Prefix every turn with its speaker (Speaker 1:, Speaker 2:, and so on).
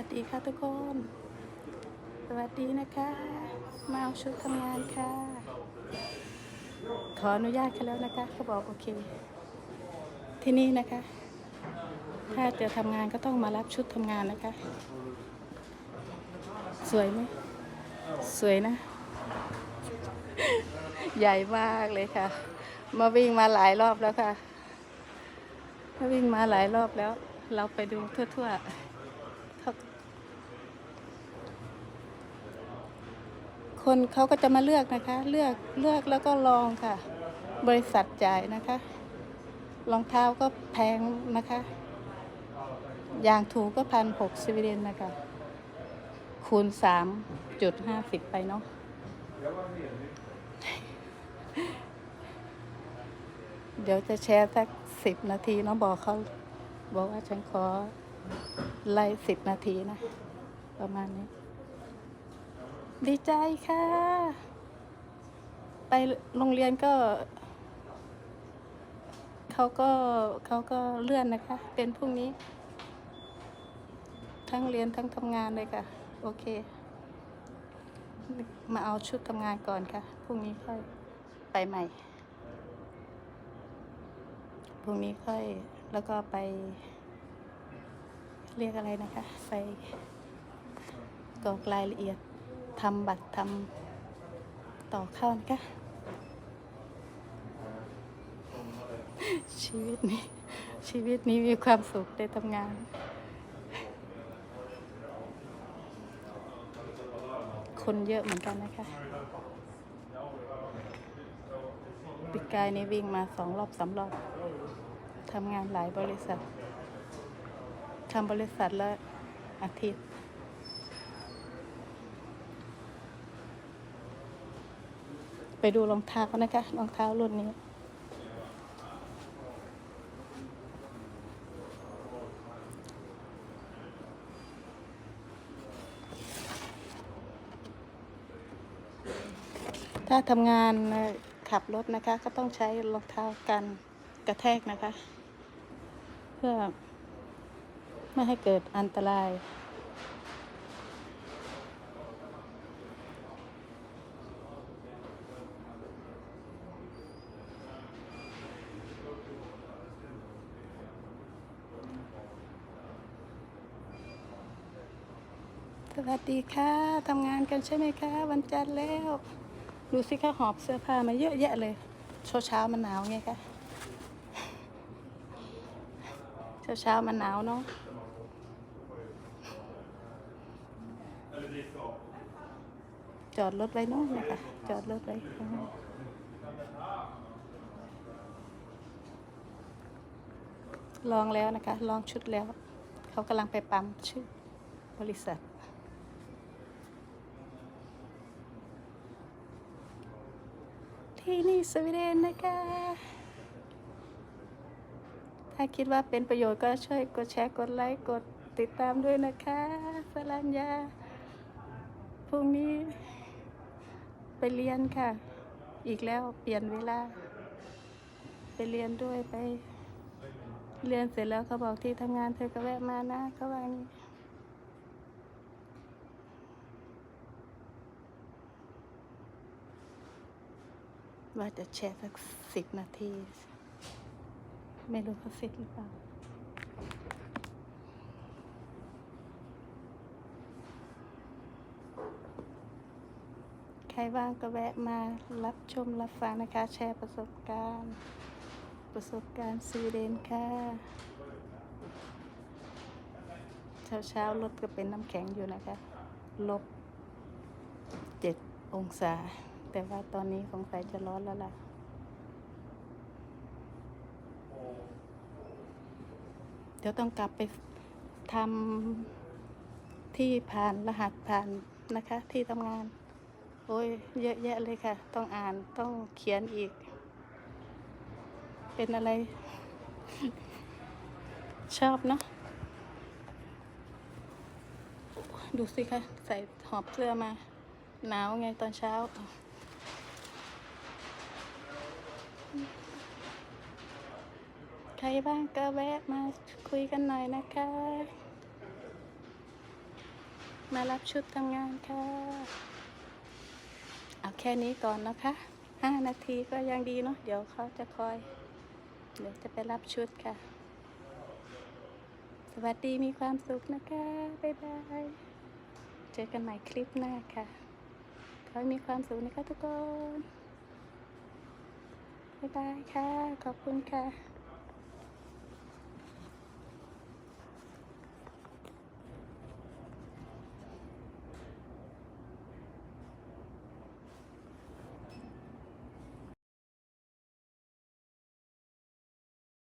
Speaker 1: วัสดีค่ะทุกคน สวัสดีนะคะ มาเอาชุดทำงานค่ะ ขออนุญาตเขาแล้วนะคะเขาบอกโอเค ที่นี่นะคะ ถ้าจะทำงานก็ต้องมารับชุดทำงานนะคะ สวยไหมสวยนะ ใหญ่มากเลยค่ะ มาวิ่งมาหลายรอบแล้วค่ะมาวิ่งมาหลายรอบแล้ว เราไปดูทั่วๆเขา คนเขาก็จะมาเลือกนะคะ เลือกเลือกแล้วก็ลองค่ะ บริษัทจ่ายนะคะรองเท้าก็แพงนะคะอย่างถูกก็พันหกสวีเดนนะคะ คูณสามจุดห้าสิบไปเนาะเดี๋ยวจะแชร์สักสิบนาทีเนาะบอกเขาบอกว่าฉันขอไล่สิบนาทีนะ ประมาณนี้ ดีใจค่ะ ไปโรงเรียนก็ เขาก็เขาก็เลื่อนนะคะ เป็นพรุ่งนี้ ทั้งเรียนทั้งทำงานเลยค่ะ โอเค มาเอาชุดทำงานก่อนค่ะ พรุ่งนี้ค่อยไปใหม่ พรุ่งนี้ค่อยแล้วก็ไป เรียกอะไรนะคะ ไปกรอกรายละเอียด ทำบัตรทำต่อเข้านะคะชีวิตนี้ ชีวิตนี้มีความสุขได้ทำงาน คนเยอะเหมือนกันนะคะปิดกายนี่วิ่งมาสองรอบสามรอบทำงานหลายบริษัททำบริษัทละอาทิตย์ ไปดูรองเท้านะคะรองเท้ารุ่นนี้ ถ้าทำงานขับรถนะคะ ก็ต้องใช้รองเท้ากันกระแทกนะคะ เพื่อไม่ให้เกิดอันตราย สวัสดีค่ะทำงานกันใช่ไหมคะ วันจันทร์แล้ว ดูสิคะหอบเสื้อผ้ามาเยอะแยะเลยเช้าเช้ามันหนาวไงคะเช้าเช้ามันหนาวเนาะจอดรถไว้เนาะนะคะจอดรถไว้ลองแล้วนะคะ ลองชุดแล้ว เขากำลังไปปั๊มชื่อบริษัท ที่นี่สวีเดนนะคะ ถ้าคิดว่าเป็นประโยชน์ก็ช่วยกดแชร์ กดไลค์ กดติดตามด้วยนะคะสรัญญาพรุ่งนี้ไปเรียนค่ะ อีกแล้วเปลี่ยนเวลา ไปเรียนด้วยไป เรียนเสร็จแล้วเขาบอกที่ทำงานเธอก็แวะมานะเขาว่าอย่าง ว่าจะแชร์สักสิบนาที ไม่รู้เขาเสร็จหรือเปล่าใครว่างก็แวะมารับชมรับฟังนะคะ แชร์ประสบการณ์ ประสบการณ์สวีเดนค่ะเช้าเช้าๆรถก็เป็นน้ำแข็งอยู่นะคะ ลบเจ็ดองศา แต่ว่าตอนนี้สงสัยจะร้อนแล้วล่ะเดี๋ยวต้องกลับไปทำที่ผ่านรหัสผ่านนะคะ ที่ทำงาน โอ้ยเยอะแยะเลยค่ะ ต้องอ่านต้องเขียนอีก เป็นอะไร ชอบเนาะดูสิคะใส่หอบเสื้อมา หนาวไงตอนเช้า ใครบ้างก็แวะมาคุยกันหน่อยนะคะ มารับชุดทำงานค่ะ เอาแค่นี้ก่อนนะคะห้านาทีก็ยังดีเนาะเดี๋ยวเขาจะคอย เดี๋ยวจะไปรับชุดค่ะ สวัสดีมีความสุขนะคะ บ๊ายบาย เจอกันใหม่คลิปหน้าค่ะขอให้มีความสุขนะคะทุกคน บ๊ายบายค่ะ ขอบคุณค่ะ